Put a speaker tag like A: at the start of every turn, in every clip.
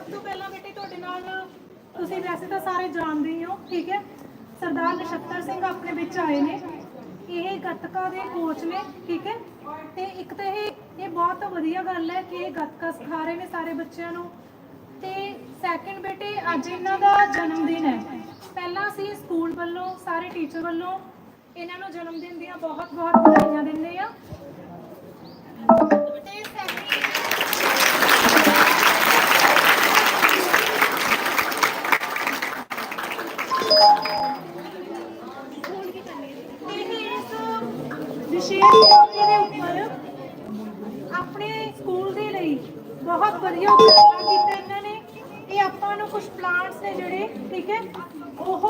A: ਸਭ ਤੋਂ ਪਹਿਲਾਂ ਬੇਟੇ ਤੁਹਾਡੇ ਨਾਲ ਤੁਸੀਂ ਵੈਸੇ ਤਾਂ ਸਾਰੇ ਜਾਣਦੇ ਹੀ ਹੋ, ਠੀਕ ਹੈ? ਸਰਦਾਰ ਨਛੱਤਰ ਸਿੰਘ ਆਪਣੇ ਵਿੱਚ ਆਏ ਨੇ। ਇਹ ਗੱਤਕਾ ਦੇ ਕੋਚ ਨੇ, ਠੀਕ ਹੈ? ਤੇ ਇੱਕ ਤਾਂ ਇਹ ਇਹ ਬਹੁਤ ਵਧੀਆ ਗੱਲ ਹੈ ਕਿ ਇਹ ਗੱਤਕਾ ਸਿਖਾ ਰਹੇ ਨੇ ਸਾਰੇ ਬੱਚਿਆਂ ਨੂੰ। ਤੇ ਸੈਕੰਡ ਬੇਟੇ, ਅੱਜ ਇਹਨਾਂ ਦਾ ਜਨਮ ਦਿਨ ਹੈ। ਪਹਿਲਾਂ ਅਸੀਂ ਸਕੂਲ ਵੱਲੋਂ, ਸਾਰੇ ਟੀਚਰ ਵੱਲੋਂ ਇਹਨਾਂ ਨੂੰ ਜਨਮ ਦਿਨ ਦੀਆਂ ਬਹੁਤ ਬਹੁਤ ਵਧਾਈਆਂ ਦਿੰਦੇ ਆ ਤੇ ਵਿਸ਼ੇਸ਼ ਮੌਕੇ ਦੇ ਉੱਪਰ ਆਪਣੇ ਸਕੂਲ ਦੇ ਲਈ ਬਹੁਤ ਵਧੀਆ ਉਪਰਾਲਾ ਕੀਤਾ ਇਹਨਾਂ ਨੇ। ਇਹ ਆਪਾਂ ਨੂੰ ਕੁਝ ਪਲਾਂਟਸ ਨੇ ਜਿਹੜੇ, ਠੀਕ ਹੈ, ਉਹ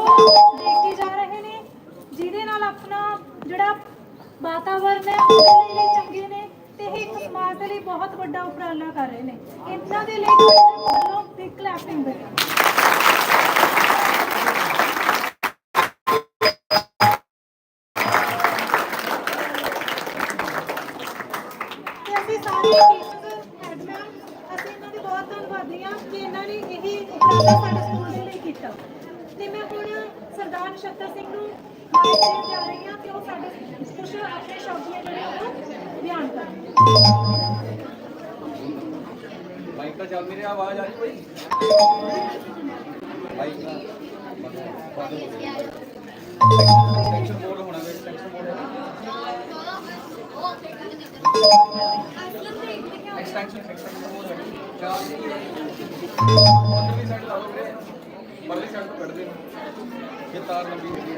A: ਦੇ ਕੇ ਜਾ ਰਹੇ ਨੇ, ਜਿਹਦੇ ਨਾਲ ਆਪਣਾ ਜਿਹੜਾ ਵਾਤਾਵਰਨ ਹੈ, ਉਹਦੇ ਲਈ ਚੰਗੇ ਨੇ ਤੇ ਇਹ ਸਮਾਜ ਦੇ ਲਈ ਬਹੁਤ ਵੱਡਾ ਉਪਰਾਲਾ ਕਰ ਰਹੇ ਨੇ। ਇਹਨਾਂ ਦੇ ਲਈ ਵੱਲੋਂ ਬਿਗ ਕਲੈਪਿੰਗ ਬੇਟਾ ਬਹੁਤ ਧੰਨਵਾਦੀ ਹਾਂ ਕਿ ਇਹਨਾਂ ਨੇ ਇਹ ਉਪਰਾਲਾ ਸਾਡੇ ਸਕੂਲ ਦੇ ਲਈ ਕੀਤਾ। ਤੇ ਮੈਂ ਹੁਣ ਸਰਦਾਰ ਨਛੱਤਰ ਸਿੰਘ ਨੂੰ ਮਾਈਕ ਜਾ ਰਹੀ ਹਾਂ ਕਿ ਉਹ ਸਾਡੇ ਕੁਝ ਆਪਣੇ ਸ਼ਬਦ ਜਿਹੜੇ ਉਹ ਬਿਆਨ ਕਰਨ
B: ਮਾਈਕ ਤਾਂ ਚੱਲ ਮੇਰੇ ਆਵਾਜ਼ ਆ ਰਹੀ ਕੋਈ? ਮਾਈਕ ਨਾ ਟੈਕਸ਼ਨ ਮੋਡ ਹੋਣਾ ਵੇ ਟੈਕਸ਼ਨ ਮੋਡ ਐਕਸਟੈਂਸ਼ਨ ਐਕਸਟੈਂਸ਼ਨ ਮੋਡ ਹਾਂ ਚਾਰ ਅੰਦਰਲੀ ਸਾਈਡ ਲਾ ਲਓ ਵੀਰੇ ਪਰਲੀ ਇਹ ਤਾਰ ਲੰਬੀ ਹੈਗੀ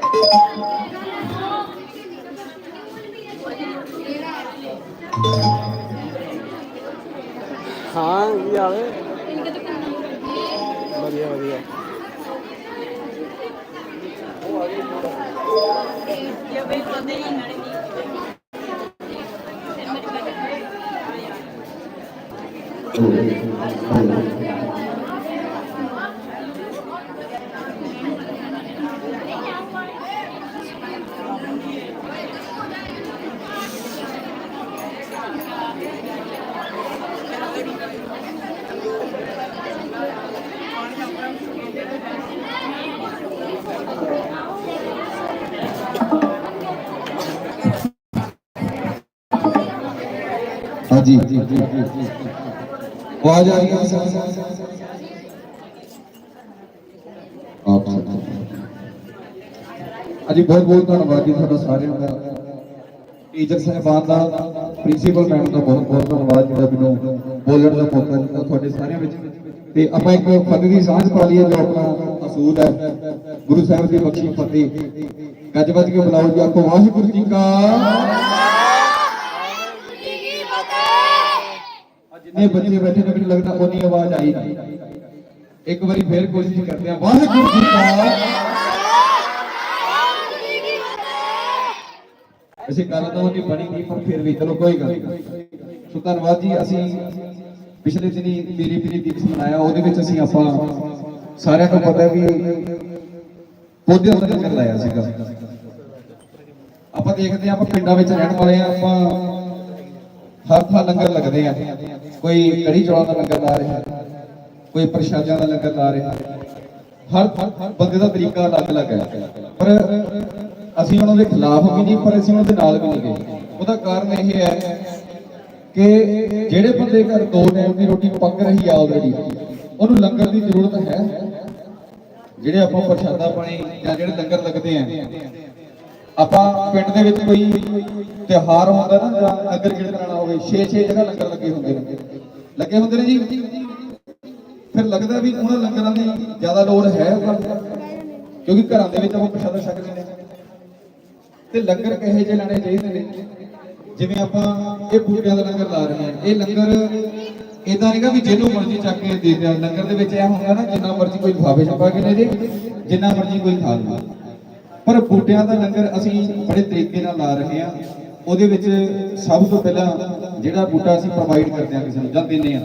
B: ਹੈ
C: ਹਾਂਜੀ। ਆਵਾਜ਼ ਆ ਰਹੀ ਹੈ ਆਪ ਹਾਂਜੀ, ਬਹੁਤ ਬਹੁਤ ਧੰਨਵਾਦ ਜੀ ਤੁਹਾਡਾ ਸਾਰਿਆਂ ਦਾ। ਟੀਚਰ ਸਹਿਬਾਨ ਦਾ, ਪ੍ਰਿੰਸੀਪਲ ਮੈਡਮ ਦਾ ਬਹੁਤ ਬਹੁਤ ਧੰਨਵਾਦ ਜਿਹੜਾ ਮੈਨੂੰ ਬੋਲਣ ਦਾ ਮੌਕਾ ਦਿੱਤਾ ਤੁਹਾਡੇ ਸਾਰਿਆਂ ਵਿੱਚ। ਤੇ ਆਪਾਂ ਇੱਕ ਫਤਿਹ ਦੀ ਸਾਂਝ ਪਾ ਲਈਏ ਜੋ ਆਪਣਾ ਅਸੂਲ ਹੈ। ਗੁਰੂ ਸਾਹਿਬ ਦੀ ਬਖਸ਼ੀ ਫਤਿਹ। ਗੱਜ ਕੇ ਬੁਲਾਓ ਜੀ ਵਾਹਿਗੁਰੂ ਜੀ ਕਾ ਜਿੰਨੇ ਬੱਚੇ ਬੈਠੇ ਨੇ ਮੈਨੂੰ ਲੱਗਦਾ ਉਨੀ ਆਵਾਜ਼ ਆਈ। ਨਹੀਂ ਇੱਕ ਵਾਰੀ ਫੇਰ ਕੋਸ਼ਿਸ਼ ਕਰਦੇ ਆ ਵਾਹਿਗੁਰੂ ਜੀ ਕਾ ਅਸੀਂ ਗੱਲ ਤਾਂ ਉਹਦੀ ਬਣੀ ਨਹੀਂ, ਪਰ ਫਿਰ ਵੀ ਚਲੋ ਕੋਈ ਗੱਲ ਸੋ ਧੰਨਵਾਦ ਜੀ, ਅਸੀਂ ਪਿਛਲੇ ਦਿਨੀ ਮੇਰੀ ਮੇਰੀ ਦਿਵਸ ਮਨਾਇਆ। ਉਹਦੇ ਵਿੱਚ ਅਸੀਂ ਆਪਾਂ ਸਾਰਿਆਂ ਨੂੰ ਪਤਾ ਵੀ ਪੌਦਿਆਂ ਦਾ ਲਾਇਆ ਸੀਗਾ। ਆਪਾਂ ਦੇਖਦੇ ਹਾਂ, ਆਪਾਂ ਪਿੰਡਾਂ ਵਿੱਚ ਰਹਿਣ ਵਾਲੇ ਆ ਆਪਾਂ ਹਰ ਥਾਂ ਲੰਗਰ ਲੱਗਦੇ ਆ। ਕੋਈ ਕੜੀ ਚੌਲਾਂ ਦਾ ਲੰਗਰ ਲਾ ਰਿਹਾ, ਕੋਈ ਪ੍ਰਸ਼ਾਦਿਆਂ ਦਾ ਲੰਗਰ ਲਾ ਰਿਹਾ। ਹਰ ਹਰ ਬੰਦੇ ਦਾ ਤਰੀਕਾ ਅਲੱਗ-ਅਲੱਗ ਹੈ। ਪਰ ਅਸੀਂ ਉਹਨਾਂ ਦੇ ਖਿਲਾਫ ਵੀ ਨਹੀਂ, ਪਰ ਅਸੀਂ ਉਹਨਾਂ ਦੇ ਨਾਲ ਵੀ ਨਹੀਂ ਗਏ। ਉਹਦਾ ਕਾਰਨ ਇਹ ਹੈ ਕਿ ਜਿਹੜੇ ਬੰਦੇ ਘਰ ਦੋ ਟਾਈਮ ਦੀ ਰੋਟੀ ਪੱਕ ਰਹੀ ਆ ਆਲਰੇਡੀ ਉਹਨੂੰ ਲੰਗਰ ਦੀ ਜ਼ਰੂਰਤ ਹੈ। ਜਿਹੜੇ ਆਪਾਂ ਪ੍ਰਸ਼ਾਦਾ ਪਾਣੀ ਜਾਂ ਜਿਹੜੇ ਲੰਗਰ ਲੱਗਦੇ ਆ ਆਪਾਂ ਪਿੰਡ ਦੇ ਵਿੱਚ ਕੋਈ ਤਿਉਹਾਰ ਹੁੰਦਾ ਨਾ, ਜਾਂ ਨਗਰ ਕੀਰਤਨ ਆਉਣਾ ਹੋਵੇ 6-6 ਜਗ੍ਹਾ ਲੰਗਰ ਲੱਗੇ ਹੁੰਦੇ ਨੇ। ਲੱਗੇ ਹੁੰਦੇ ਨੇ ਜੀ? ਫਿਰ ਲੱਗਦਾ ਵੀ ਉਹਨਾਂ ਲੰਗਰਾਂ ਦੀ ਜ਼ਿਆਦਾ ਲੋੜ ਹੈ ਕਿਉਂਕਿ ਘਰਾਂ ਦੇ ਵਿੱਚ ਆਪਾਂ ਪ੍ਰਸ਼ਾਦਾ ਛਕਦੇ ਨੇ ਤੇ ਲੰਗਰ ਕਹੇ ਜਿਹੇ ਲੈਣੇ ਚਾਹੀਦੇ ਨੇ? ਜਿਵੇਂ ਆਪਾਂ ਇਹ ਬੂਟਿਆਂ ਦਾ ਲੰਗਰ ਲਾ ਰਹੇ ਹਾਂ। ਇਹ ਲੰਗਰ ਇਦਾਂ ਨਹੀਂਗਾ ਵੀ ਜਿਹਨੂੰ ਮਰਜ਼ੀ ਚੱਕ ਕੇ ਦੇ ਦਿਆ। ਲੰਗਰ ਦੇ ਵਿੱਚ ਇਹ ਹੁੰਦਾ ਨਾ, ਜਿੰਨਾ ਮਰਜ਼ੀ ਕੋਈ ਲਿਫਾਫੇ ਛਪਾ ਕੇ ਲੈ ਜੇ, ਜਿੰਨਾ ਮਰਜ਼ੀ ਕੋਈ ਖਾ ਲਵੇ। ਪਰ ਬੂਟਿਆਂ ਦਾ ਲੰਗਰ ਅਸੀਂ ਬੜੇ ਤਰੀਕੇ ਨਾਲ ਲਾ ਰਹੇ ਹਾਂ। ਉਹਦੇ ਵਿੱਚ ਸਭ ਤੋਂ ਪਹਿਲਾਂ ਜਿਹੜਾ ਬੂਟਾ ਅਸੀਂ ਪ੍ਰੋਵਾਈਡ ਕਰਦੇ ਹਾਂ ਕਿਸੇ ਨੂੰ ਜਾਂ ਦਿੰਦੇ ਹਾਂ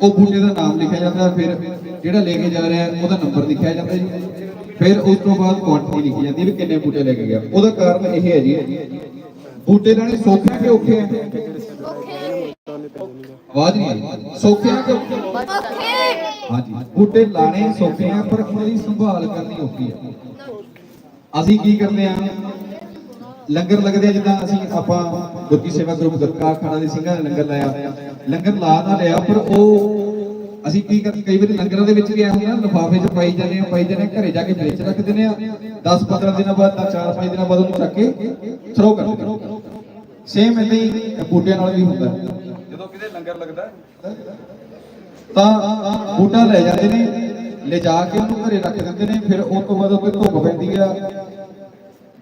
C: ਉਹ ਬੂਟੇ ਦਾ ਨਾਮ ਲਿਖਿਆ ਜਾਂਦਾ ਫਿਰ ਜਿਹੜਾ ਲੈ ਕੇ ਜਾ ਰਿਹਾ ਉਹਦਾ ਨੰਬਰ ਲਿਖਿਆ ਜਾਂਦਾ ਜੀ। ਫਿਰ ਉਸ ਤੋਂ ਬਾਅਦ ਕੁਆਂਟੀਟੀ ਲਿਖੀ ਜਾਂਦੀ ਵੀ ਕਿੰਨੇ ਬੂਟੇ ਲੈ ਕੇ ਗਿਆ। ਉਹਦਾ ਕਾਰਨ ਇਹ ਹੈ ਜੀ ਬੂਟੇ ਲੈਣੇ ਸੌਖੇ ਆ ਕਿ ਔਖੇ ਆ ਆਵਾਜ਼ ਨਹੀਂ ਸੌਖੇ ਆ ਕਿ ਔਖੇ ਆ? ਹਾਂਜੀ ਬੂਟੇ ਲਾਣੇ ਸੌਖੇ ਆ ਪਰ ਉਹਨਾਂ ਦੀ ਸੰਭਾਲ ਕਰਨੀ ਔਖੀ ਆ ਅਸੀਂ ਕੀ ਕਰਦੇ ਆ? ਲੰਗਰ ਲੱਗਦੇ ਆ ਜਿੱਦਾਂ ਅਸੀਂ ਆਪਾਂ ਗੁਰਕੀ ਸੇਵਾ ਗਰੁੱਪ ਗਰਕਾ ਖਾਣਾ ਦੇ ਸਿੰਘਾਂ ਨੇ ਲੰਗਰ ਲਾਇਆ। ਲੰਗਰ ਲਾ ਤਾਂ ਲਿਆ ਪਰ ਉਹ ਅਸੀਂ ਕੀ ਕਰ ਕਈ ਵਾਰੀ ਲੰਗਰਾਂ ਦੇ ਵਿੱਚ ਗਿਆ ਹੁੰਦਾ ਲਿਫਾਫੇ 'ਚ ਪਾਈ ਜਾਂਦੇ ਆ ਪਾਈ ਜਾਂਦੇ ਆ ਘਰੇ ਜਾ ਕੇ ਫ੍ਰਿਜ 'ਚ ਰੱਖ ਦਿੰਦੇ ਆ। 10 15 ਦਿਨਾਂ ਬਾਅਦ ਤਾਂ 4 5 ਦਿਨਾਂ ਬਾਅਦ ਉਹਨੂੰ ਚੱਕ ਕੇ ਥਰੋ ਕਰ ਦਿੰਦੇ ਸੇਮ ਇਦਾਂ ਹੀ ਬੂਟਿਆਂ ਨਾਲ ਵੀ ਹੁੰਦਾ।
B: ਜਦੋਂ ਕਿਤੇ ਲੰਗਰ ਲੱਗਦਾ
C: ਤਾਂ ਬੂਟਾ ਲੈ ਜਾਂਦੇ ਨੇ। ਲੈ ਕੇ ਉਹਨੂੰ ਘਰੇ ਰੱਖ ਦਿੰਦੇ ਨੇ, ਫਿਰ ਉਸ ਤੋਂ ਬਾਅਦ ਉਹ ਧੁੱਪ ਪੈਂਦੀ ਆ।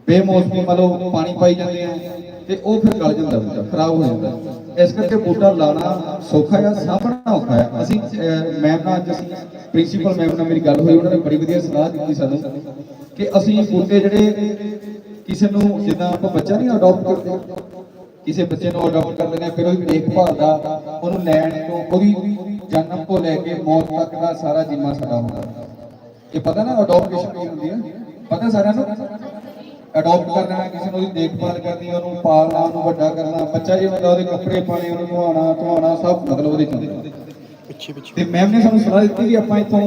C: ਬੇਮੌਸਮੀ ਮਤਲਬ ਪਾਣੀ ਪਾਈ ਜਾਂਦੇ ਆ ਤੇ ਉਹ ਫਿਰ ਗਲ ਜਾਂਦਾ ਬੂਟਾ ਖਰਾਬ ਹੋ ਜਾਂਦਾ। ਇਸ ਕਰਕੇ ਬੂਟਾ ਲਾਣਾ ਸੌਖਾ ਆ, ਸਾਂਭਣਾ ਔਖਾ ਆ। ਅਸੀਂ ਮੈਮ ਨਾਲ ਅੱਜ ਪ੍ਰਿੰਸੀਪਲ ਮੈਮ ਨਾਲ ਮੇਰੀ ਗੱਲ ਹੋਈ, ਉਹਨਾਂ ਨੇ ਬੜੀ ਵਧੀਆ ਸਲਾਹ ਦਿੱਤੀ ਸਾਨੂੰ ਕਿ ਅਸੀਂ ਬੂਟੇ ਜਿਹੜੇ ਕਿਸੇ ਨੂੰ ਜਿੱਦਾਂ ਆਪਾਂ ਬੱਚਾ ਨਹੀਂ ਅਡਾਪਟ ਕਰਦੇ ਕਿਸੇ ਬੱਚੇ ਨੂੰ ਅਡਾਪਟ ਕਰ ਆ ਫਿਰ ਉਹਦੀ ਦੇਖਭਾਲ ਦਾ ਉਹਨੂੰ ਲੈਣ ਤੋਂ ਉਹਦੀ ਜਨਮ ਤੋਂ ਲੈ ਕੇ ਮੌਤ ਤੱਕ ਦਾ ਸਾਰਾ ਜ਼ਿੰਮਾ ਸਾਡਾ ਹੁੰਦਾ। ਇਹ ਪਤਾ ਨਾ ਅਡਾਪਟੇਸ਼ਨ ਕੀ ਹੁੰਦੀ ਹੈ ਪਤਾ ਸਾਰਿਆਂ ਨੂੰ? ਅਡਾਪਟ ਕਰਨਾ ਕਿਸੇ ਨੂੰ ਉਹਦੀ ਦੇਖਭਾਲ ਕਰਨੀ ਉਹਨੂੰ ਪਾਲਣਾ ਉਹਨੂੰ ਵੱਡਾ ਕਰਨਾ ਬੱਚਾ ਜੇ ਹੁੰਦਾ ਉਹਦੇ ਕੱਪੜੇ ਪਾਣੇ ਉਹਨੂੰ ਨਵਾਉਣਾ ਧਵਾਉਣਾ ਸਭ ਮਤਲਬ ਉਹਦੇ ਚ ਹੁੰਦਾ।
D: ਪਿੱਛੇ ਪਿੱਛੇ।
C: ਤੇ ਮੈਮ ਨੇ ਸਾਨੂੰ ਸਲਾਹ ਦਿੱਤੀ ਵੀ ਆਪਾਂ ਇੱਥੋਂ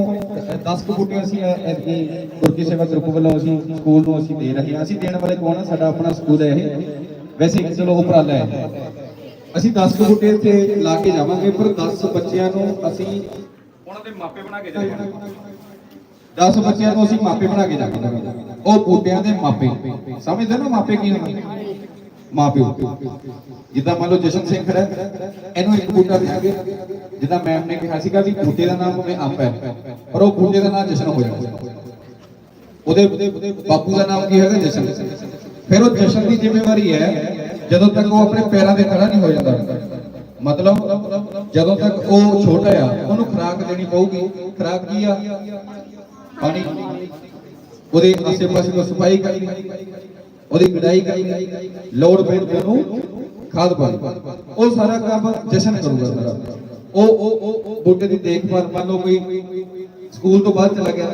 C: 10 ਕੁ ਬੂਟੇ ਅਸੀਂ ਐਤਕੀ ਗੁਰਕੀ ਸੇਵਾ ਗਰੁੱਪ ਵੱਲੋਂ ਅਸੀਂ ਸਕੂਲ ਨੂੰ ਅਸੀਂ ਦੇ ਰਹੇ ਹਾਂ। ਅਸੀਂ ਦੇਣ ਵਾਲੇ ਕੌਣ ਆ? ਸਾਡਾ ਆਪਣਾ ਸਕੂਲ ਹੈ ਇਹ। ਵੈਸੇ ਚਲੋ ਉਪਰਾਲਾ ਹੈ। ਅਸੀਂ 10 ਕੁ ਬੂਟੇ ਇੱਥੇ ਲਾ ਕੇ ਜਾਵਾਂਗੇ ਪਰ 10 ਬੱਚਿਆਂ ਨੂੰ ਅਸੀਂ
B: ਉਹਨਾਂ ਦੇ ਮਾਪੇ ਬਣਾ ਕੇ ਜਾਈਏ।
C: 10 ਬੱਚਿਆਂ ਨੂੰ ਅਸੀਂ ਮਾਪੇ ਬਣਾ ਕੇ ਜਾਵਾਂਗੇ। ਉਹ ਬੂਟਿਆਂ ਦੇ ਮਾਪੇ। ਸਮਝਦੇ ਨਾ ਮਾਪੇ ਕੀ ਹੁੰਦੇ? ਮਾਪਿਓ। ਜਿੱਦਾਂ ਮੰਨ ਲਓ ਜਸ਼ਨ ਸਿੰਘ ਖੜਾ ਹੈ, ਇਹਨੂੰ ਇੱਕ ਬੂਟਾ ਦਿਆਂਗੇ। ਜਿੱਦਾਂ ਮੈਮ ਨੇ ਕਿਹਾ ਸੀਗਾ ਵੀ ਬੂਟੇ ਦਾ ਨਾਮ ਭਾਵੇਂ ਆਪ ਹੈ ਪਰ ਉਹ ਬੂਟੇ ਦਾ ਨਾਮ ਜਸ਼ਨ ਹੋ ਜਾਣਾ ਉਹਦੇ ਬਾਪੂ ਦਾ ਨਾਮ ਕੀ ਹੈਗਾ? ਜਸ਼ਨ। ਫਿਰ ਉਹ ਜਸ਼ਨ ਦੀ ਜ਼ਿੰਮੇਵਾਰੀ ਹੈ, ਜਦੋਂ ਤੱਕ ਉਹ ਆਪਣੇ ਪੈਰਾਂ ਤੇ ਖੜਾ ਨਹੀਂ ਹੋ ਜਾਂਦਾ। ਮਤਲਬ, ਜਦੋਂ ਤੱਕ ਉਹ ਛੋਟਾ ਆ, ਉਹਨੂੰ ਖੁਰਾਕ ਦੇਣੀ ਪਊਗੀ। ਖੁਰਾਕ ਕੀ ਆ? ਪਾਣੀ। ਉਹਦੇ ਆਸੇ ਪਾਸੇ ਤੋਂ ਸਫ਼ਾਈ ਕਰਨੀ। ਉਹਦੀ ਗੜਾਈ ਕਰਨੀ। ਲੋੜ ਪੈਣ ਤੇ ਉਹਨੂੰ ਖਾਦ ਪਾਣੀ ਉਹ ਸਾਰਾ ਕੰਮ ਜਸ਼ਨ ਕਰੂਗਾ ਸਾਰਾ। ਉਹ ਉਹ- ਉਹ ਬੂਟੇ ਦੀ ਦੇਖਭਾਲ ਮੰਨ ਲਓ ਕੋਈ ਸਕੂਲ ਤੋਂ ਬਾਅਦ ਚਲਾ ਗਿਆ।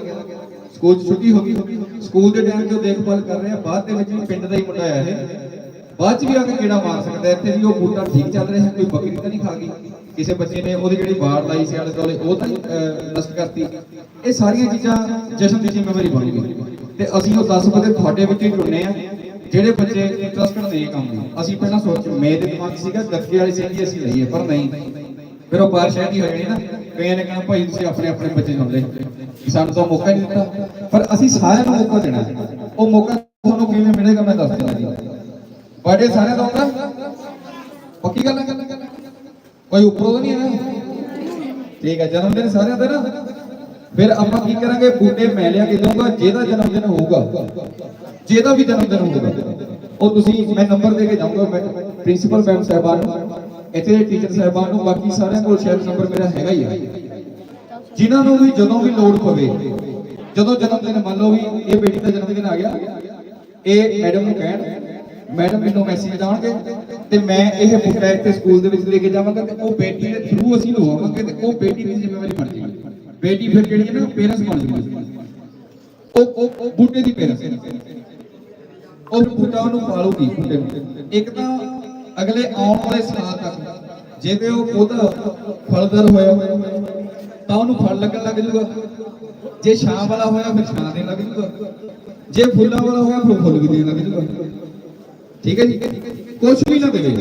C: ਸਕੂਲ ਛੁੱਟੀ ਹੋ ਗਈ। ਸਕੂਲ ਦੇ ਟਾਈਮ ਜੋ ਦੇਖਭਾਲ ਕਰ ਰਹੇ। ਆ ਬਾਅਦ ਦੇ ਵਿੱਚ ਪਿੰਡ ਦਾ ਹੀ ਮੁੰਡਾ ਆਇਆ ਇਹ। ਬਾਅਦ 'ਚ ਵੀ ਆ ਕੇ ਕਿਹੜਾ ਮਾਰ ਸਕਦਾ। ਇੱਥੇ ਵੀ ਉਹ ਬੂਟਾ ਠੀਕ ਚੱਲ ਰਿਹਾ। ਕੋਈ ਬੱਕਰੀ ਤਾਂ ਨਹੀਂ ਖਾ ਗਈ। ਕਿਸੇ ਬੱਚੇ ਨੇ ਉਹਦੀ ਜਿਹੜੀ ਬਾੜ ਲਾਈ ਸੀ ਆਲੇ ਦੁਆਲੇ, ਉਹ ਤਾਂ ਨਸ਼ਟ ਕਰਤੀ। ਇਹ ਸਾਰੀਆਂ ਚੀਜ਼ਾਂ ਜਸ਼ਨ ਦੀ ਜ਼ਿੰਮੇਵਾਰੀ ਬਣ ਗਈ। ਤੇ ਅਸੀਂ ਉਹ 10 ਬੰਦੇ ਤੁਹਾਡੇ ਵਿੱਚ ਹੀ ਚੁਣਨੇ ਆ। ਜਿਹੜੇ ਬੱਚੇ ਇੰਟਰਸਟਡ ਨੇ ਕੰਮ ਨੂੰ ਅਸੀਂ ਪਹਿਲਾਂ ਸੋਚ ਮੇਰੇ ਦਿਮਾਗ ਸੀਗਾ, ਗੱਤਕੇ ਵਾਲੀ ਸਿੰਘ ਅਸੀਂ ਲਈਏ ਪਰ ਨਹੀਂ। ਫਿਰ ਉਹ ਬਾਹਰ ਦੀ ਹੋ ਨਾ ਕਈਆਂ ਨੇ ਕਹਿਣਾ, ਭਾਈ, ਤੁਸੀਂ ਆਪਣੇ ਆਪਣੇ ਬੱਚੇ ਚੁਣ ਸਾਨੂੰ ਤਾਂ ਮੌਕਾ ਨਹੀਂ ਦਿੱਤਾ। ਪਰ ਅਸੀਂ ਸਾਰਿਆਂ ਨੂੰ ਮੌਕਾ ਦੇਣਾ ਉਹ ਮੌਕਾ ਤੁਹਾਨੂੰ ਕਿਵੇਂ ਮਿਲੇਗਾ, ਮੈਂ ਦੱਸ ਦਿੰਦਾ ਜੀ। ਬਰਥਡੇ ਸਾਰਿਆਂ ਦਾ ਹੁੰਦਾ? ਪੱਕੀ ਗੱਲ ਹੈ? ਕੋਈ ਉੱਪਰੋਂ ਤਾਂ ਨਹੀਂ ਹੈ ਠੀਕ ਹੈ, ਜਨਮ ਦਿਨ ਸਾਰਿਆਂ ਦਾ ਨਾ। ਫਿਰ ਆਪਾਂ ਕੀ ਕਰਾਂਗੇ? ਬੂਟੇ ਮੈਂ ਲਿਆ ਕੇ ਦਊਂਗਾ, ਜਿਹਦਾ ਜਨਮ ਦਿਨ ਹੋਊਗਾ, ਜਿਹਦਾ ਵੀ ਜਨਮ ਦਿਨ ਹੋਊਗਾ, ਉਹ ਤੁਸੀਂ ਮੈਂ ਨੰਬਰ ਦੇ ਕੇ ਜਾਊਂਗਾ। ਪ੍ਰਿੰਸੀਪਲ ਮੈਮ ਸਾਹਿਬਾਨ ਨੂੰ ਇੱਥੇ ਦੇ ਟੀਚਰ ਸਾਹਿਬਾਨ ਨੂੰ ਬਾਕੀ ਸਾਰਿਆਂ ਕੋਲ ਸ਼ਾਇਦ ਨੰਬਰ ਮੇਰਾ ਹੈਗਾ ਹੀ ਆ। ਜਿਨ੍ਹਾਂ ਨੂੰ ਵੀ ਜਦੋਂ ਵੀ ਲੋੜ ਪਵੇ, ਜਦੋਂ ਜਨਮ ਦਿਨ ਮੰਨ ਲਓ ਵੀ ਇਹ ਬੇਟੀ ਦਾ ਜਨਮ ਦਿਨ ਆ ਗਿਆ, ਇਹ ਮੈਡਮ ਨੂੰ ਕਹਿਣ ਮੈਡਮ ਮੈਨੂੰ ਮੈਸੇਜ ਆਉਣਗੇ ਤੇ ਮੈਂ ਇਹ ਬੁੱਕਾ ਇੱਥੇ ਸਕੂਲ ਦੇ ਵਿੱਚ ਲੈ ਕੇ ਜਾਵਾਂਗਾ ਤੇ ਉਹ ਬੇਟੀ ਦੇ ਥਰੂ ਅਸੀਂ ਲਵਾਵਾਂਗੇ ਤੇ ਉਹ ਬੇਟੀ ਦੀ ਜ਼ਿੰਮੇਵਾਰੀ ਬਣ ਜਾਏਗੀ। ਬੇਟੀ ਫਿਰ ਜਿਹੜੀ ਹੈ ਨਾ? ਪੇਰੈਂਟਸ ਬਣ ਜਾਊਗੀ ਉਹ ਉਹ ਉਹ ਬੂਟੇ ਦੀ ਪੇਰੈਂਟਸ ਉਹ ਬੂਟਾ ਉਹਨੂੰ ਪਾਲੂਗੀ ਬੂਟੇ ਨੂੰ। ਇੱਕ ਤਾਂ ਅਗਲੇ ਆਉਣ ਵਾਲੇ ਸਾਲ ਤੱਕ ਜੇ ਤੇ ਉਹ ਪੌਦਾ ਫਲਦਾਰ ਹੋਇਆ ਤਾਂ ਉਹਨੂੰ ਫਲ ਲੱਗਣ ਲੱਗ ਜੂਗਾ ਜੇ ਛਾਂ ਵਾਲਾ ਹੋਇਆ ਫਿਰ ਛਾਂ ਦੇਣ ਲੱਗ ਜੂਗਾ ਜੇ ਫੁੱਲਾਂ ਵਾਲਾ ਹੋਇਆ ਫਿਰ ਫੁੱਲ ਵੀ ਦੇਣ ਲੱਗ ਜੂਗਾ ਠੀਕ ਹੈ ਜੀ? ਕੁਝ ਵੀ ਨਾ ਦੇਵੇ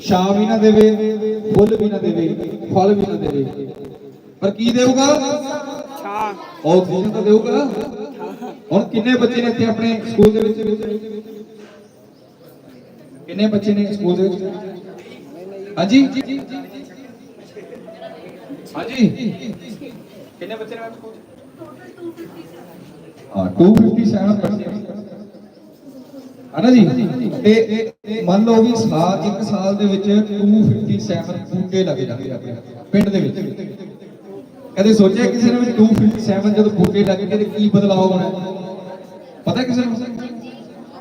C: ਛਾਂ ਵੀ ਨਾ ਦੇਵੇ ਫੁੱਲ ਵੀ ਨਾ ਦੇਵੇ ਫਲ ਵੀ ਨਾ ਦੇਵੇ। ਪਰ ਕੀ ਦੇਊਗਾ?
D: ਛਾਂ।
C: ਤਾਂ ਦੇਊਗਾ। ਹੁਣ ਕਿੰਨੇ ਬੱਚੇ ਨੇ ਇੱਥੇ ਆਪਣੇ ਸਕੂਲ ਦੇ ਵਿੱਚ? ਕਿੰਨੇ ਬੱਚੇ ਨੇ ਸਕੂਲ ਦੇ ਵਿੱਚ? ਹਾਂਜੀ। ਹਾਂਜੀ।
B: ਕਿੰਨੇ ਬੱਚੇ ਨੇ ਮੈਮ ਸਕੂਲ
C: ਹਾਂ 257 ਬੱਚੇ ਹਨਾ ਜੀ? ਤੇ ਮੰਨ ਲਓ ਵੀ ਸਾਲ, ਇੱਕ ਸਾਲ ਦੇ ਵਿੱਚ 257 ਬੂਟੇ ਲੱਗੇ ਜਾਂਦੇ ਆ ਪਿੰਡ ਦੇ ਵਿੱਚ। ਕਦੇ ਸੋਚਿਆ ਕਿਸੇ ਨੇ ਵੀ 257 ਜਦੋਂ ਬੂਟੇ ਲੱਗ ਗਏ ਤੇ ਕੀ ਬਦਲਾਅ ਹੋਣਾ? ਪਤਾ ਕਿਸੇ ਨੂੰ?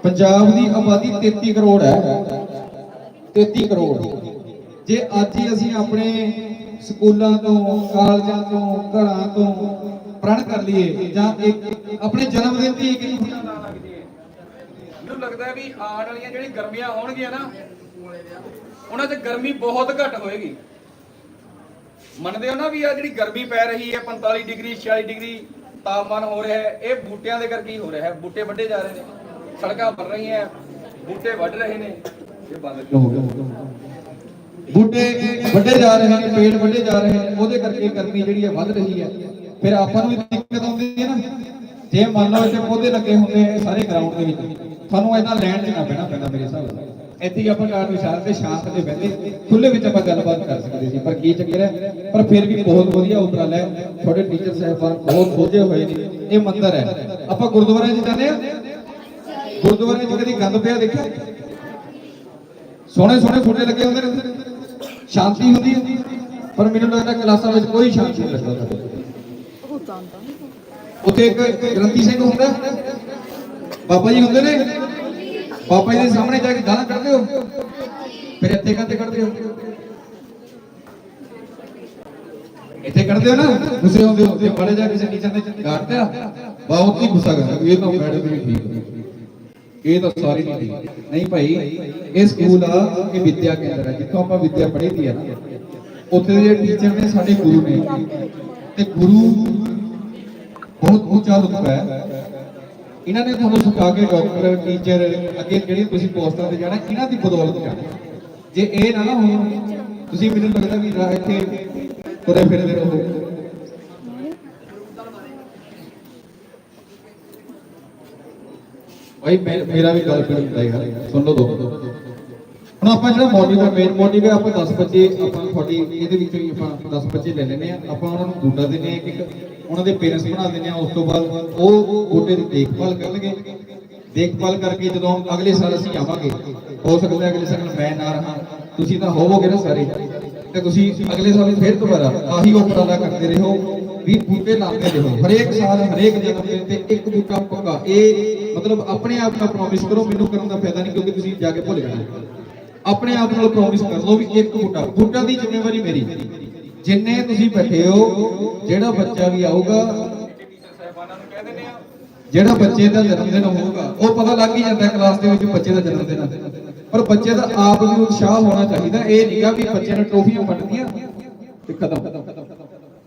C: ਪੰਜਾਬ ਦੀ ਆਬਾਦੀ 33 ਕਰੋੜ ਹੈ। 33 ਕਰੋੜ। ਜੇ ਅੱਜ ਹੀ ਅਸੀਂ ਆਪਣੇ ਸਕੂਲਾਂ ਤੋਂ, ਕਾਲਜਾਂ ਤੋਂ, ਘਰਾਂ ਤੋਂ ਪ੍ਰਣ ਕਰ ਲਈਏ, ਜਾਂ ਇੱਕ ਆਪਣੇ ਜਨਮ ਦਿਨ ਦੀ ਇੱਕ
B: ਨਾ ਲੱਗ ਜੀਏ ਮੈਨੂੰ ਲੱਗਦਾ ਵੀ ਆਉਣ ਵਾਲੀਆਂ ਜਿਹੜੀ ਗਰਮੀਆਂ ਆਉਣਗੀਆਂ ਨਾ, ਉਹਨਾਂ 'ਚ ਗਰਮੀ ਬਹੁਤ ਘੱਟ ਹੋਏਗੀ। ਮੰਨਦੇ ਹੋ ਨਾ ਵੀ ਆ ਜਿਹੜੀ ਗਰਮੀ ਪੈ ਰਹੀ ਹੈ 45 ਡਿਗਰੀ 46 ਡਿਗਰੀ ਤਾਪਮਾਨ ਹੋ ਰਿਹਾ ਹੈ, ਇਹ ਬੂਟਿਆਂ ਦੇ ਕਰਕੇ ਹੀ ਹੋ ਰਿਹਾ ਹੈ, ਬੂਟੇ ਵੱਢੇ ਜਾ ਰਹੇ ਨੇ। ਸੜਕਾਂ ਬਣ ਰਹੀਆਂ, ਬੂਟੇ ਵੱਢ ਰਹੇ ਨੇ। ਇਹ ਬੰਦ
C: ਹੋ ਗਿਆ ਬੂਟੇ ਵੱਡੇ ਜਾ ਰਹੇ ਨੇ, ਪੇੜ ਵੱਡੇ ਜਾ ਰਹੇ ਨੇ, ਉਹਦੇ ਕਰਕੇ ਗਰਮੀ ਜਿਹੜੀ ਹੈ ਵੱਧ ਰਹੀ ਹੈ। ਫਿਰ ਆਪਾਂ ਨੂੰ ਵੀ ਦਿੱਕਤ ਆਉਂਦੀ ਹੈ ਨਾ। ਜੇ ਮੰਨ ਲਓ ਇੱਥੇ ਪੌਦੇ ਲੱਗੇ ਹੁੰਦੇ ਸਾਰੇ ਗਰਾਊਂਡ ਦੇ ਵਿੱਚ। ਤੁਹਾਨੂੰ ਇਹਨਾਂ ਲੈਣ 'ਚ ਨਾ ਬਹਿਣਾ ਪੈਂਦਾ ਮੇਰੇ ਹਿਸਾਬ ਨਾਲ। ਇੱਥੇ ਹੀ ਆਪਾਂ ਕਾਰ ਵਿਚਾਰ ਤੇ ਸ਼ਾਂਤ ਤੇ ਬਹਿੰਦੇ। ਖੁੱਲੇ ਵਿੱਚ ਆਪਾਂ ਗੱਲਬਾਤ ਕਰ ਸਕਦੇ ਸੀ, ਪਰ ਕੀ ਚੱਕਰ ਹੈ? ਪਰ ਫਿਰ ਵੀ ਬਹੁਤ ਵਧੀਆ ਉਪਰਾਲਾ ਹੈ। ਤੁਹਾਡੇ ਟੀਚਰ ਸਾਹਿਬਾਨ ਬਹੁਤ ਸੋਝੇ ਹੋਏ ਨੇ। ਇਹ ਮੰਦਰ ਹੈ। ਆਪਾਂ ਗੁਰਦੁਆਰੇ 'ਚ ਜਾਂਦੇ ਆ ਗੁਰਦੁਆਰੇ 'ਚ ਕਦੀ ਗੰਦ ਪਿਆ ਦੇਖਿਆ? ਸੋਹਣੇ ਸੋਹਣੇ ਫੁੱਟੇ ਲੱਗੇ ਹੁੰਦੇ ਨੇ ਉੱਥੇ। ਸ਼ਾਂਤੀ ਹੁੰਦੀ ਹੈ। ਪਰ ਮੈਨੂੰ ਲੱਗਦਾ ਕਲਾਸਾਂ ਵਿੱਚ ਕੋਈ ਸ਼ਾਂਤੀ ਨਹੀਂ ਲੱਗਦਾ ਉੱਥੇ। ਇੱਕ ਗ੍ਰੰਥੀ ਸਿੰਘ ਹੁੰਦਾ। ਬਾਬਾ ਜੀ ਹੁੰਦੇ ਨੇ। ਬਾਬਾ ਜੀ ਦੇ ਸਾਹਮਣੇ ਜਾ ਕੇ ਗਾਲਾਂ ਕੱਢਦੇ ਹੋ। ਫਿਰ ਇੱਥੇ ਕਾਹਤੇ ਕੱਢਦੇ ਹੋ? ਇੱਥੇ ਕੱਢਦੇ ਹੋ ਨਾ? ਗੁੱਸੇ ਹੁੰਦੇ ਹੋ। ਤੇ ਬੜੇ ਜਾ ਕਿਸੇ ਟੀਚਰ ਨੇ ਗਾਟਿਆ ਬਹੁਤ ਹੀ ਗੁੱਸਾ ਕਰਦਾ। ਵੀ ਇਹ ਤਾਂ ਮੈਡਮ ਵੀ ਠੀਕ ਹੈ। ਇਹ ਤਾਂ ਸਾਰੀ ਨਹੀਂ ਨਹੀਂ ਭਾਈ, ਇਹ ਸਕੂਲ ਆ, ਇਹ ਵਿਦਿਆ ਕੇਂਦਰ ਹੈ ਜਿੱਥੋਂ ਆਪਾਂ ਵਿਦਿਆ ਪੜ੍ਹੀ ਦੀ ਹੈ ਉੱਥੇ ਦੇ ਟੀਚਰ ਨੇ, ਸਾਡੇ ਗੁਰੂ ਨੇ। ਤੇ ਗੁਰੂ ਬਹੁਤ ਉੱਚਾ ਰੁਤਬਾ ਹੈ। ਇਹਨਾਂ ਨੇ ਤੁਹਾਨੂੰ ਸਿਖਾ ਕੇ ਡਾਕਟਰ ਟੀਚਰ ਅੱਗੇ ਜਿਹੜੀ ਤੁਸੀਂ ਪੋਸਟਾਂ ਤੇ ਜਾਣਾ, ਇਹਨਾਂ ਦੀ ਬਦੌਲਤ ਜਾਣਾ ਜੇ ਇਹ ਨਾ ਨਾ ਹੋਣ, ਤੁਸੀਂ ਮੈਨੂੰ ਲੱਗਦਾ ਵੀ ਰਾਹ ਇੱਥੇ ਤੁਰੇ ਫਿਰਦੇ ਰਹੋ ਭਾਈ ਮੇਰਾ ਵੀ ਗੱਲ ਕਰ ਹੁੰਦਾ ਯਾਰ, ਸੁਣ ਲਓ ਦੋ। ਹੁਣ ਆਪਾਂ ਜਿਹੜਾ ਮੋਟਿਵ ਹੈ ਮੇਨ ਮੋਟਿਵ ਹੈ, ਆਪਾਂ 10 ਬੱਚੇ, ਆਪਾਂ ਤੁਹਾਡੀ, ਇਹਦੇ ਵਿੱਚੋਂ ਹੀ ਆਪਾਂ 10 ਬੱਚੇ ਲੈ ਲੈਨੇ ਆ ਆਪਾਂ ਉਹਨਾਂ ਨੂੰ ਬੂਟਾ ਦਿੰਨੇ ਆ ਇੱਕ ਉਹਨਾਂ ਦੇ ਪੇਰੈਂਟਸ ਬਣਾ ਦਿੰਨੇ ਆ ਉਸ ਤੋਂ ਬਾਅਦ ਉਹ ਬੂਟੇ ਦੀ ਦੇਖਭਾਲ ਕਰਨਗੇ। ਦੇਖਭਾਲ ਕਰਕੇ ਜਦੋਂ ਅਗਲੇ ਸਾਲ ਅਸੀਂ ਆਵਾਂਗੇ, ਹੋ ਸਕਦਾ ਅਗਲੇ ਸਾਲ ਮੈਂ ਨਾ ਰਹਾ, ਤੁਸੀਂ ਤਾਂ ਹੋਵੋਗੇ ਨਾ ਸਾਰੇ। ਤੇ ਤੁਸੀਂ ਅਗਲੇ ਸਾਲ ਫਿਰ ਦੁਬਾਰਾ ਆਹੀ ਉਪਰਾਲਾ ਕਰਦੇ ਰਹੋ, ਵੀ ਬੂਟੇ ਲਾਉਂਦੇ ਰਹੋ। ਹਰੇਕ ਸਾਲ ਹਰੇਕ ਜਨਮ ਦਿਨ ਤੇ ਇੱਕ ਬੂਟਾ ਪੱਕਾ, ਇਹ ਮਤਲਬ ਆਪਣੇ ਆਪ ਨਾਲ ਪ੍ਰੋਮਿਸ ਕਰੋ, ਮੈਨੂੰ ਕਰਨ ਦਾ ਫਾਇਦਾ ਨਹੀਂ ਕਿਉਂਕਿ ਤੁਸੀਂ ਜਾ ਕੇ ਭੁੱਲ ਜਾਣਾ। ਆਪਣੇ ਆਪ ਨਾਲ ਪ੍ਰੋਮਿਸ ਕਰ ਲਓ ਵੀ ਇੱਕ ਬੂਟਾ ਬੂਟਾ ਦੀ ਜ਼ਿੰਮੇਵਾਰੀ ਮੇਰੀ। ਜਿੰਨੇ ਤੁਸੀਂ ਬੈਠੇ ਹੋ, ਜਿਹੜਾ ਬੱਚਾ ਵੀ ਆਊਗਾ, ਜਿਹੜਾ ਬੱਚੇ ਦਾ ਜਨਮ ਦਿਨ ਹੋਊਗਾ, ਉਹ ਪਤਾ ਲੱਗ ਹੀ ਜਾਂਦਾ ਕਲਾਸ ਦੇ ਵਿੱਚ ਬੱਚੇ ਦਾ ਜਨਮ ਦਿਨ ਪਰ ਬੱਚੇ ਦਾ ਆਪ ਵੀ ਉਤਸ਼ਾਹ ਹੋਣਾ ਚਾਹੀਦਾ, ਇਹ ਨਹੀਂਗਾ ਵੀ ਬੱਚੇ ਨੇ ਟਰੋਫੀਆਂ ਵੰਡਦੀਆਂ ਤੇ ਖਤਮ।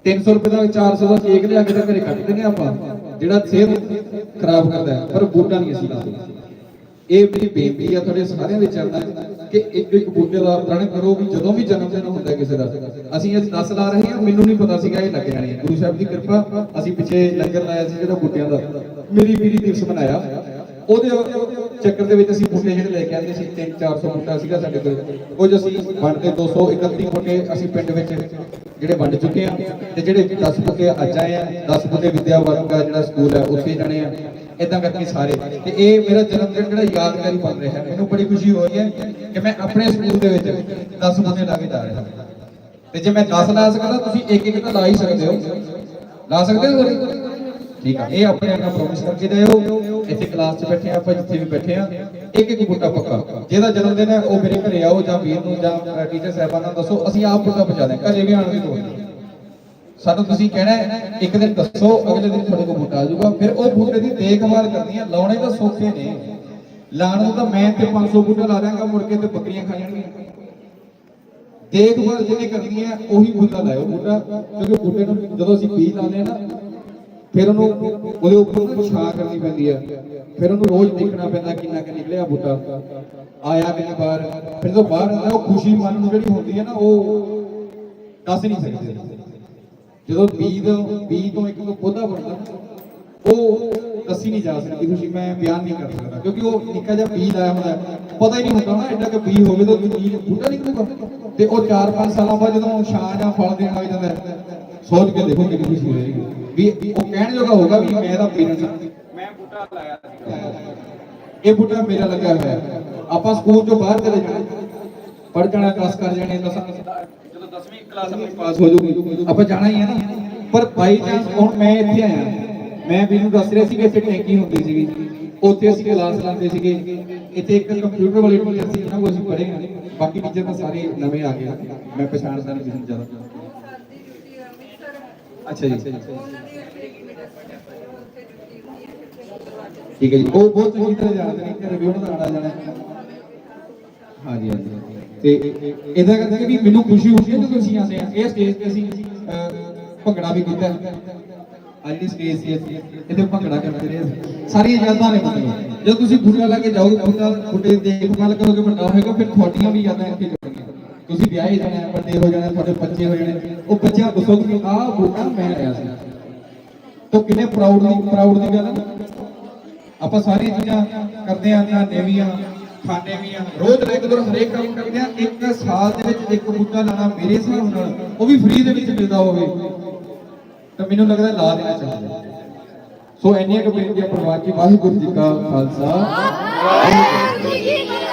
C: 300 ਰੁਪਏ ਦਾ 400 ਦਾ ਕੇਕ ਲਿਆ ਕੇ ਤਾਂ ਘਰੇ ਕੱਟ ਦਿੰਦੇ ਆਪਾਂ। ਜਿਹੜਾ ਸਿਹਤ ਖਰਾਬ ਕਰਦਾ ਹੈ, ਪਰ ਬੂਟਾ ਨਹੀਂ ਅਸੀਂ ਲਾਉਂਦੇ। ਇਹ ਮੇਰੀ ਬੇਨਤੀ ਆ ਤੁਹਾਡੇ ਸਾਰਿਆਂ ਦੇ ਚਰਨਾਂ ਕਿ ਇੱਕ ਇੱਕ ਬੂਟੇ ਦਾ ਪ੍ਰਣ ਕਰੋ ਵੀ ਜਦੋਂ ਵੀ ਜਨਮ ਦਿਨ ਹੁੰਦਾ ਕਿਸੇ ਦਾ, ਅਸੀਂ ਇਹ 10 ਲਾ ਰਹੇ ਹਾਂ, ਮੈਨੂੰ ਨਹੀਂ ਪਤਾ ਸੀਗਾ ਇਹ ਲੱਗ ਜਾਣੀ ਗੁਰੂ ਸਾਹਿਬ ਦੀ ਕਿਰਪਾ, ਅਸੀਂ ਪਿੱਛੇ ਲੰਗਰ ਲਾਇਆ ਸੀ ਜਿਹੜਾ ਬੂਟਿਆਂ ਦਾ। ਮੇਰੀ ਪੀਰੀ ਦਿਵਸ ਮਨਾਇਆ। ਉਹਦੇ ਚੱਕਰ ਦੇ ਵਿੱਚ ਅਸੀਂ ਬੂਟੇ ਜਿਹੜੇ ਲੈ ਕੇ ਆਂਦੇ ਸੀ 3-400 ਬੂਟਾ ਸੀਗਾ ਸਾਡੇ ਕੋਲ। ਕੁਝ ਅਸੀਂ ਵੰਡਦੇ 231 ਬੂਟੇ ਅਸੀਂ ਪਿੰਡ ਵਿੱਚ ਜਿਹੜੇ ਵੰਡ ਚੁੱਕੇ ਆ। ਤੇ ਜਿਹੜੇ 10 ਬੂਟੇ ਅੱਜ ਆਏ ਆ 10 ਬੂਟੇ ਵਿਦਿਆ ਵਰਗ ਜਿਹੜਾ ਸਕੂਲ ਹੈ ਉੱਥੇ ਜਾਣੇ ਆ। ਇਦਾਂ ਕਰਕੇ ਸਾਰੇ। ਤੇ ਇਹ ਮੇਰਾ ਜਨਮ ਦਿਨ ਜਿਹੜਾ ਯਾਦਗਾਰੀ ਬਣ ਰਿਹਾ ਹੈ। ਮੈਨੂੰ ਬੜੀ ਖੁਸ਼ੀ ਹੋ ਰਹੀ ਹੈ ਕਿ ਮੈਂ ਆਪਣੇ ਸਕੂਲ ਦੇ ਵਿੱਚ 10 ਬੂਟੇ ਲਾ ਕੇ ਜਾ ਰਿਹਾ ਤੇ ਜੇ ਮੈਂ 10 ਲਾ ਸਕਦਾ, ਤੁਸੀਂ ਇੱਕ ਇੱਕ ਤਾਂ ਲਾ ਹੀ ਸਕਦੇ ਹੋ। ਲਾ ਸਕਦੇ ਹੋ ਠੀਕ ਆ, ਇਹ ਆਪਣੇ ਆਪ ਪ੍ਰੋਮਿਸ ਕਰਕੇ ਜਾਇਓ। ਇੱਥੇ ਕਲਾਸ 'ਚ ਬੈਠੇ ਆਪਾਂ ਜਿੱਥੇ ਵੀ ਬੈਠੇ ਆ, ਇੱਕ ਇੱਕ ਬੂਟਾ ਪੱਕਾ। ਜਿਹਦਾ ਜਨਮ ਦਿਨ ਹੈ, ਉਹ ਮੇਰੇ ਘਰੇ ਆਓ ਜਾਂ ਵੀਰ ਨੂੰ ਜਾਂ ਟੀਚਰ ਸਾਹਿਬਾਨਾਂ ਨੂੰ ਦੱਸੋ, ਅਸੀਂ ਆਪ ਬੂਟਾ ਪਹੁੰਚਾ ਦਿਆਂ ਘਰੇ ਵੀ ਆਣ ਦੀ ਲੋੜ ਨਹੀਂ। ਸਾਨੂੰ ਤੁਸੀਂ ਕਹਿਣਾ ਇੱਕ ਦਿਨ ਦੱਸੋ, ਅਗਲੇ ਦਿਨ ਤੁਹਾਡੇ ਕੋਲ ਬੂਟਾ ਆ ਜਾਊਗਾ। ਫਿਰ ਉਹ ਬੂਟੇ ਦੀ ਦੇਖਭਾਲ ਕਰਨੀ ਹੈ ਲਾਉਣੇ ਤਾਂ ਸੌਖੇ ਨੇ। ਲਾਉਣ ਨੂੰ ਤਾਂ ਮੈਂ ਤੇ 500 ਬੂਟਾ ਲਾ ਦਾਂਗਾ ਮੁੜ ਕੇ ਤੇ ਬੱਕਰੀਆਂ ਖਾ ਜਾਣਗੀਆਂ। ਦੇਖਭਾਲ ਜਿਹਨੇ ਕਰਨੀ ਹੈ ਉਹੀ ਬੂਟਾ ਲਾਇਓ ਬੂਟਾ, ਕਿਉਂਕਿ ਬੂਟੇ ਨੂੰ ਜਦੋਂ ਅਸੀਂ ਬੀਜ ਲਾਉਂਦੇ ਆ ਨਾ ਫਿਰ ਉਹਨੂੰ ਉਹਦੇ ਉੱਪਰ ਛਾਂ ਕਰਨੀ ਪੈਂਦੀ ਹੈ ਫਿਰ ਉਹਨੂੰ ਰੋਜ਼ ਦੇਖਣਾ ਪੈਂਦਾ ਕਿੰਨਾ ਕਿ ਨਿਕਲਿਆ ਬੂਟਾ। ਆਇਆ ਕਿ ਨਹੀਂ ਫਿਰ ਜਦੋਂ ਬਾਹਰ ਆਉਂਦਾ, ਉਹ ਖੁਸ਼ੀ ਮਨ ਨੂੰ ਜਿਹੜੀ ਹੁੰਦੀ ਹੈ ਨਾ, ਉਹ ਦੱਸ ਨਹੀਂ ਸਕਦੇ ਜਦੋਂ ਬੀਜ ਬੀਜ ਤੋਂ ਇੱਕ ਪੌਦਾ ਬਣਦਾ, ਉਹ ਦੱਸੀ ਨਹੀਂ ਜਾ ਸਕਦੀ ਖੁਸ਼ੀ। ਮੈਂ ਬਿਆਨ ਨਹੀਂ ਕਰ ਸਕਦਾ, ਕਿਉਂਕਿ ਉਹ ਨਿੱਕਾ ਜਿਹਾ ਬੀਜ ਆਇਆ ਹੁੰਦਾ। ਪਤਾ ਹੀ ਨਹੀਂ ਹੁੰਦਾ ਨਾ ਐਡਾ ਕਿ ਬੀਜ ਹੋਵੇ ਤਾਂ ਬੀਜ ਬੂਟਾ ਨਿਕਲੂਗਾ। ਤੇ ਉਹ 4-5 ਸਾਲਾਂ ਬਾਅਦ ਜਦੋਂ ਛਾਂ ਜਾਂ ਫਲ ਦੇਣ ਲੱਗ ਜਾਂਦਾ, ਸੋਚ ਕੇ ਦੇਖੋ ਕਿੰਨੀ ਖੁਸ਼ੀ ਹੋਏਗੀ। ਵੀ ਉਹ ਕਹਿਣ ਜੋਗਾ ਹੋਗਾ ਵੀ ਮੈਂ ਤਾਂ ਪੇਰੈਂਟਸ
B: ਮੈਂ ਬੂਟਾ ਲਾਇਆ ਸੀ।
C: ਇਹ ਬੂਟਾ ਮੇਰਾ ਲੱਗਿਆ ਹੋਇਆ। ਹੈ। ਆਪਾਂ ਸਕੂਲ ਤੋਂ ਬਾਹਰ ਚਲੇ ਜਾਣਾ। ਪੜ ਜਾਣਾ ਕਲਾਸ ਕਰ ਜਾਣੀ ਦਸਾਂ
B: ਜਦੋਂ 10ਵੀਂ ਕਲਾਸ
C: ਆਪਣੀ ਪਾਸ ਹੋ ਜਾਊਗੀ ਆਪਾਂ ਜਾਣਾ ਹੀ ਹੈ ਨਾ। ਪਰ ਬਾਈ ਚਾਂਸ ਹੁਣ ਮੈਂ ਇੱਥੇ ਆਇਆ। ਮੈਂ ਵੀ ਨੂੰ ਦੱਸ ਰਿਹਾ ਸੀ ਕਿ ਇੱਥੇ ਟੈਂਕੀ ਹੁੰਦੀ ਸੀਗੀ। ਉੱਥੇ ਅਸੀਂ ਕਲਾਸ ਲਾਉਂਦੇ ਸੀਗੇ। ਇੱਥੇ ਇੱਕ ਕੰਪਿਊਟਰ ਵਾਲੀ ਟੀਚਰ ਸੀ ਜਿਹਨਾਂ ਕੋਲ ਅਸੀਂ ਪੜ੍ਹੇ ਬਾਕੀ ਟੀਚਰ ਤਾਂ ਸਾਰੇ ਨਵੇਂ ਆ ਗਏ ਮੈਂ ਪਛਾਣਦਾ ਨਹੀਂ ਕਿਸੇ ਜ਼ਿਆਦਾ। ਅੱਛਾ ਜੀ ਠੀਕ ਹੈ ਜੀ ਉਹ ਬਹੁਤ ਚੰਗੀ ਤਰ੍ਹਾਂ ਜਾਣਦੇ ਨੇ ਕਿ ਰਿਵਿਊ ਦਾ ਆਣਾ ਜਾਣਾ ਹਾਂਜੀ ਹਾਂਜੀ ਤੇ ਇਹਦਾ ਕਰਕੇ ਵੀ ਮੈਨੂੰ ਖੁਸ਼ੀ ਹੁੰਦੀ ਹੈ ਜਦੋਂ ਅਸੀਂ ਆਉਂਦੇ ਆ ਇਹ ਸਟੇਜ ਤੇ ਅਸੀਂ ਅਹ, ਭੰਗੜਾ ਵੀ ਕੀਤਾ। ਆ ਜਿਹੜੀ ਸਟੇਜ ਸੀ ਅਸੀਂ ਇਹਦੇ ਭੰਗੜਾ ਕਰਦੇ ਰਹੇ ਸਾਰੀਆਂ ਯਾਦਾਂ ਨੇ ਮਤਲਬ ਜਦੋਂ ਤੁਸੀਂ ਬੂਟਾ ਲਾ ਕੇ ਜਾਓਗੇ ਬੂਟਾ ਬੂਟੇ ਦੀ ਦੇਖਭਾਲ ਕਰੋਗੇ ਵੱਡਾ ਹੋਏਗਾ ਫਿਰ ਤੁਹਾਡੀਆਂ ਵੀ ਯਾਦਾਂ ਇੱਥੇ ਜੁੜਨਗੀਆਂ ਤੁਸੀਂ ਵਿਆਹੇ ਜਾਣਾ, ਵੱਡੇ ਹੋ ਜਾਣਾ, ਤੁਹਾਡੇ ਬੱਚੇ ਹੋ ਜਾਣੇ, ਉਹ ਬੱਚਿਆਂ ਦੱਸੋਗੇ ਕਿ ਆਹ ਬੂਟਾ ਮੈਂ ਲਾਇਆ ਸੀ। ਤਾਂ ਕਿੰਨੇ ਪ੍ਰਾਊਡ ਦੀ ਪ੍ਰਾਊਡ ਦੀ ਗੱਲ ਆਪਾਂ ਸਾਰੀਆਂ ਚੀਜ਼ਾਂ ਕਰਦੇ ਆਂ ਨਹਾਉਂਦੇ ਵੀ ਆਂ ਵੀ ਆਂ। ਰੋਜ਼ ਰੈਗੂਲਰ ਹਰੇਕ ਕੰਮ ਕਰਦੇ ਆਂ, ਇੱਕ ਸਾਲ ਦੇ ਵਿੱਚ ਇੱਕ ਬੂਟਾ ਲਾਣਾ ਮੇਰੇ ਹਿਸਾਬ ਨਾਲ, ਉਹ ਵੀ ਫ੍ਰੀ ਦੇ ਵਿੱਚ ਮਿਲਦਾ ਹੋਵੇ। ਤਾਂ ਮੈਨੂੰ ਲੱਗਦਾ ਲਾ ਦੇਣਾ ਚਾਹੀਦਾ। ਸੋ ਇੰਨੀਆਂ ਕੁ ਬੇਨਤੀਆਂ ਪਰਿਵਾਰ ਕੀ ਵਾਹਿਗੁਰੂ ਜੀ ਕਾ ਖਾਲਸਾ। ਵਾਹਿਗੁਰੂ ਜੀ ਕੀ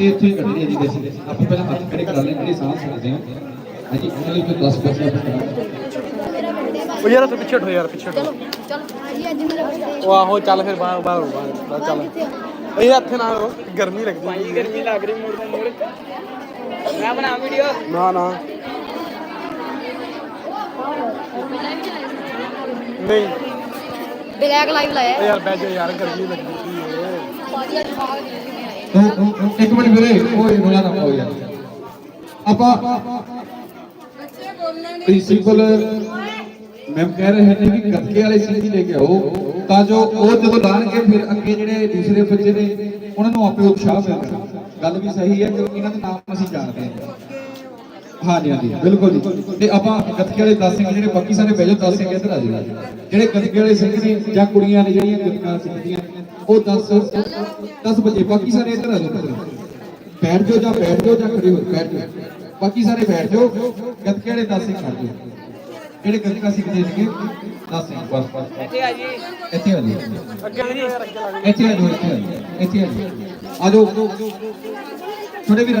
C: ਇੱਥੇ ਆਪਾਂ ਪਹਿਲਾਂ ਹੱਥ ਖੜੇ ਕਰਾ ਲੈਣ ਜਿਹੜੇ ਸਾਹ ਸਕਦੇ ਹਾਂ? ਹਾਂਜੀ ਉਹਨਾਂ ਲਈ ਕੋਈ 10 ਬੱਚੇ ਆਪਾਂ ਕਰਾਂਗੇ
D: ਉਹ ਯਾਰ ਤੂੰ ਪਿੱਛੇ ਹਟੋ ਯਾਰ ਪਿੱਛੇ ਹਟੋ
E: ਚਲ ਜੀ ਅੱਜ ਮੇਰਾ ਬਰਥਡੇ
D: ਉਹ ਆਹੋ ਚੱਲ ਫਿਰ ਬਾਹਰ ਬਾਹਰ ਚੱਲ। ਇਹ ਇੱਥੇ ਨਾ ਰਹੋ, ਗਰਮੀ ਲੱਗਦੀ ਭਾਈ ਗਰਮੀ ਲੱਗ ਰਹੀ ਮੋੜ ਤੋਂ ਮੋੜ ਮੈਂ ਬਣਾ ਵੀਡੀਓ। ਨਾ ਨਾ। ਨਹੀਂ।
E: ਬਲੈਕ ਲਾਈਵ ਲਾਇਆ
D: ਯਾਰ ਬਹਿ ਜਾ ਯਾਰ ਗਰਮੀ ਲੱਗਦੀ ਸੀ
E: ਪਾਜੀ ਅੱਜ ਨਹੀਂ ਮੈਂ ਆਏ
C: ਇੱਕ ਮਿੰਟ ਵੀਰੇ ਓਏ ਰੋਲਾ ਨਾ ਪਾਓ ਯਾਰ। ਆਪਾਂ ਪ੍ਰਿੰਸੀਪਲ ਮੈਮ ਕਹਿ ਰਹੇ ਨੇ ਵੀ ਗੱਤਕੇ ਵਾਲੇ ਸੀ ਲੈ ਕੇ ਆਓ। ਤਾਂ ਜੋ ਉਹ ਜਦੋਂ ਲਾਣਗੇ ਫਿਰ ਅੱਗੇ ਜਿਹੜੇ ਦੂਸਰੇ ਬੱਚੇ ਨੇ ਉਹਨਾਂ ਨੂੰ ਆਪੇ ਉਤਸ਼ਾਹ ਮਿਲਦਾ। ਗੱਲ ਵੀ ਸਹੀ ਹੈ ਕਿਉਂਕਿ ਇਹਨਾਂ ਦੇ ਨਾਮ ਅਸੀਂ ਜਾਣਦੇ ਹਾਂ। ਹਾਂਜੀ ਹਾਂਜੀ ਬਿਲਕੁਲ ਜੀ। ਤੇ ਆਪਾਂ ਗੱਤਕੇ ਵਾਲੇ 10 ਸਿੰਘ ਜਿਹੜੇ ਬਾਕੀ ਸਾਰੇ ਬੈਜੋ 10 ਸਿੰਘ ਇੱਧਰ ਆ ਜਾਓ। ਜਿਹੜੇ ਗੱਤਕੇ ਵਾਲੇ ਸਿੰਘ ਨੇ ਜਾਂ ਕੁੜੀਆਂ ਨੇ ਜਿਹੜੀਆਂ ਗੱਤਕਾ ਸਿੱਖਦੀਆਂ ਉਹ 10 10 ਵਜੇ ਬਾਕੀ ਸਾਰੇ ਇੱਧਰ ਆ ਜਾਓ। ਬੈਠ ਜਾਓ ਜਾਂ ਬੈਠ ਜਾਓ ਜਾਂ ਖੜੇ ਹੋ ਬੈਠ ਜਾਓ। ਬਾਕੀ ਸਾਰੇ ਬੈਠ ਜਾਓ ਗੱਤਕੇ ਵਾਲੇ 10 ਸਿੰਘ ਖੜ ਜਾਓ ਜਿਹੜੇ ਗੱਤਕਾ ਸਿੱਖਦੇ ਨੇ 10 ਸਿੰਘ ਬਸ ਬਸ ਇੱਥੇ ਆ ਜੀ। ਇੱਥੇ ਆ ਜੀ।
D: ਅੱਗੇ ਲੱਗ
C: ਇੱਥੇ ਆ ਜਾਓ ਇੱਥੇ ਆ ਜਾਓ। ਇੱਥੇ ਆ ਜਾਓ। ਆ ਜਾਓ। ਛੋਟੇ ਵੀਰ ਆ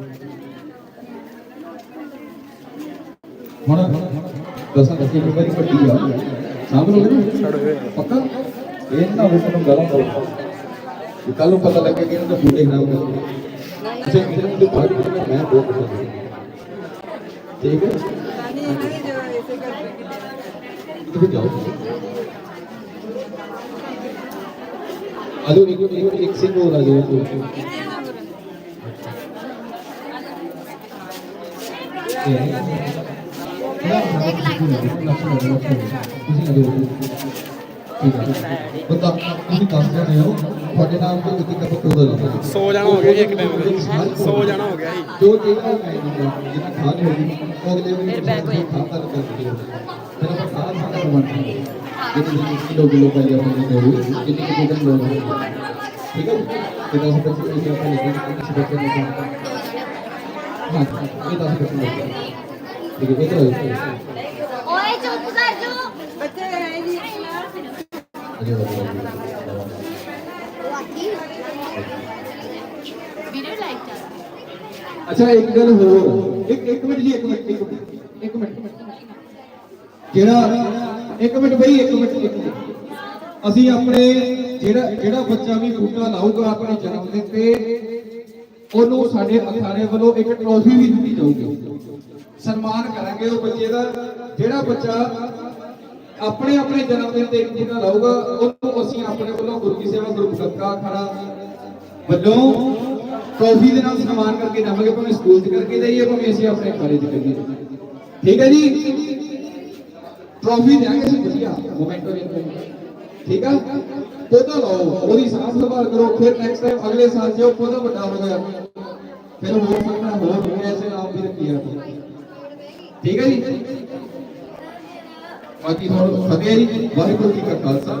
C: ਹੁਣ ਦਸਾਂ ਦਸੇ ਦੀ ਵਾਰੀ ਵੱਡੀ ਆ ਸਾਂਭ ਲਓਗੇ ਨਾ ਪੱਕਾ? ਇਹ ਨਾ ਹੋਵੇ ਤੁਹਾਨੂੰ ਗਾਲਾਂ ਪਾਓ ਕਿ ਕੱਲ ਨੂੰ ਪਤਾ ਲੱਗੇ ਕਿ ਇਹਨਾਂ ਦਾ ਬੂਟੇ ਖਰਾਬ ਕਰ ਦਿੱਤੇ ਅੱਛਾ ਇਹਨਾਂ ਦੇ ਵਿੱਚ ਮੈਂ ਬਹੁਤ ਪਸੰਦ ਹੈ। ਠੀਕ ਹੈ? ਤੁਸੀਂ ਜਾਓ। ਆਲੂ ਇੱਕ ਇੱਕ ਇੱਕ ਸਿੰਘ ਹੋਰ ਆ ਜਾਓ ਬਤਾ ਤੁਸੀਂ ਦੱਸ ਰਹੇ ਹੋ ਤੁਹਾਡੇ ਨਾਮ ਤੇ ਕਿਤੇ ਕੱਪ ਕੋਦਾ ਲੱਗਦਾ
D: ਸੋ ਜਾਣਾ ਹੋ ਗਿਆ ਜੀ ਇੱਕ ਟਾਈਮ ਤੇ। ਸੋ ਜਾਣਾ ਹੋ ਗਿਆ ਜੀ।
C: ਜੋ ਜਿਹੜਾ ਮੈਂ ਜਿਹਨਾਂ ਖਾ ਉਹ ਅਗਲੇ ਵੀ ਫਿਰ ਬੈਕ ਕਰ ਦਿੱਤੀ ਫਿਰ ਆਪਾਂ ਸਾਰਾ ਸਾਰਾ ਬਣਾਉਂਦੇ ਜਿੰਨੇ ਕਿਲੋ ਕਿਲੋ ਪਹਿਲੇ ਆਪਾਂ ਨੇ ਹੋਈ ਕਿੰਨੀ ਕਿੰਨੀ ਦਿਨ ਲੋੜ ਹੈ ਠੀਕ ਹੈ ਇਹ ਦਸ ਬੱਚੇ ਇਹ ਆਪਾਂ ਲਿਖੇ ਕਿੰਨੇ ਬੱਚੇ ਨੇ ਹਾਂ ਇਹ ਦਸ ਬੱਚੇ ਨੇ ਠੀਕ ਹੈ ਇਹ ਤਾਂ
E: ਓਏ ਚੁੱਪ ਵੀਡੀਓ ਲਾਈਕ ਕਰ
C: ਅੱਛਾ, ਇੱਕ ਗੱਲ ਹੋਰ। ਇੱਕ ਇੱਕ ਮਿੰਟ ਜੀ, ਇੱਕ ਮਿੰਟ ਇੱਕ ਮਿੰਟ। ਇੱਕ ਮਿੰਟ। ਜਿਹੜਾ ਇੱਕ ਮਿੰਟ ਬਈ, ਇੱਕ ਮਿੰਟ ਇੱਕ ਮਿੰਟ। ਅਸੀਂ ਆਪਣੇ ਜਿਹੜਾ ਜਿਹੜਾ ਬੱਚਾ ਵੀ ਬੂਟਾ ਲਾਊਗਾ ਆਪਣੇ ਜਨਮ ਦਿਨ ਤੇ, ਉਹਨੂੰ ਸਾਡੇ ਅਖਾੜੇ ਵੱਲੋਂ ਇੱਕ ਟਰੋਫੀ ਵੀ ਦਿੱਤੀ ਜਾਊਗੀ। ਸਨਮਾਨ ਕਰਾਂਗੇ, ਉਹ ਬੱਚੇ ਦਾ ਜਿਹੜਾ ਬੱਚਾ ਆਪਣੇ ਆਪਣੇ ਜਨਮ ਦਿਨ ਤੇ ਇੱਕ ਬੂਟਾ ਲਾਊਗਾ, ਉਹਨੂੰ ਅਸੀਂ ਆਪਣੇ ਵੱਲੋਂ ਗੁਰੂ ਕੀ ਸੇਵਾ ਗਰੁੱਪ ਗੱਤਕਾ ਅਖਾੜਾ ਵੱਲੋਂ ਟਰੋਫੀ ਦੇ ਨਾਲ ਸਨਮਾਨ ਕਰਕੇ ਜਾਵਾਂਗੇ, ਭਾਵੇਂ ਸਕੂਲ 'ਚ ਕਰਕੇ ਜਾਈਏ, ਭਾਵੇਂ ਅਸੀਂ ਆਪਣੇ ਕਾਲਜ 'ਚ ਕਰੀਏ। ਠੀਕ ਹੈ ਜੀ? ਟਰੋਫੀ ਦੇਾਂਗੇ ਅਸੀਂ ਵਧੀਆ ਮੋਮੈਂਟੋ ਵੀ ਠੀਕ ਆ? ਪੌਦਾ ਲਾਓ, ਉਹਦੀ ਸਾਂਭ ਸੰਭਾਲ ਕਰੋ, ਫਿਰ ਨੈਕਸਟ ਟਾਈਮ ਅਗਲੇ ਸਾਲ ਜੇ ਉਹ ਪੌਦਾ ਵੱਡਾ ਹੋ ਗਿਆ, ਫਿਰ ਹੋਰ ਠੀਕ ਹੈ ਜੀ? ਬਾਕੀ ਤੁਹਾਨੂੰ ਫਤਿਹ ਜੀ। ਵਾਹਿਗੁਰੂ ਜੀ ਕਾ ਖਾਲਸਾ।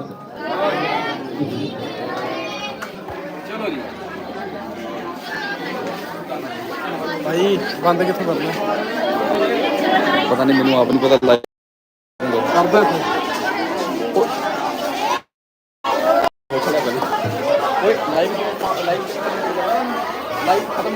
D: ਭਾਈ ਬੰਦ ਕਿੱਥੋਂ ਕਰਦੇ
B: ਪਤਾ ਨਹੀਂ ਮੈਨੂੰ ਆਪ ਨਹੀਂ ਪਤਾ
D: ਲਾਈਵ ਕਰਦਾ ਓਏ ਲਾਈਵ ਲਾਈਵ ਖਤਮ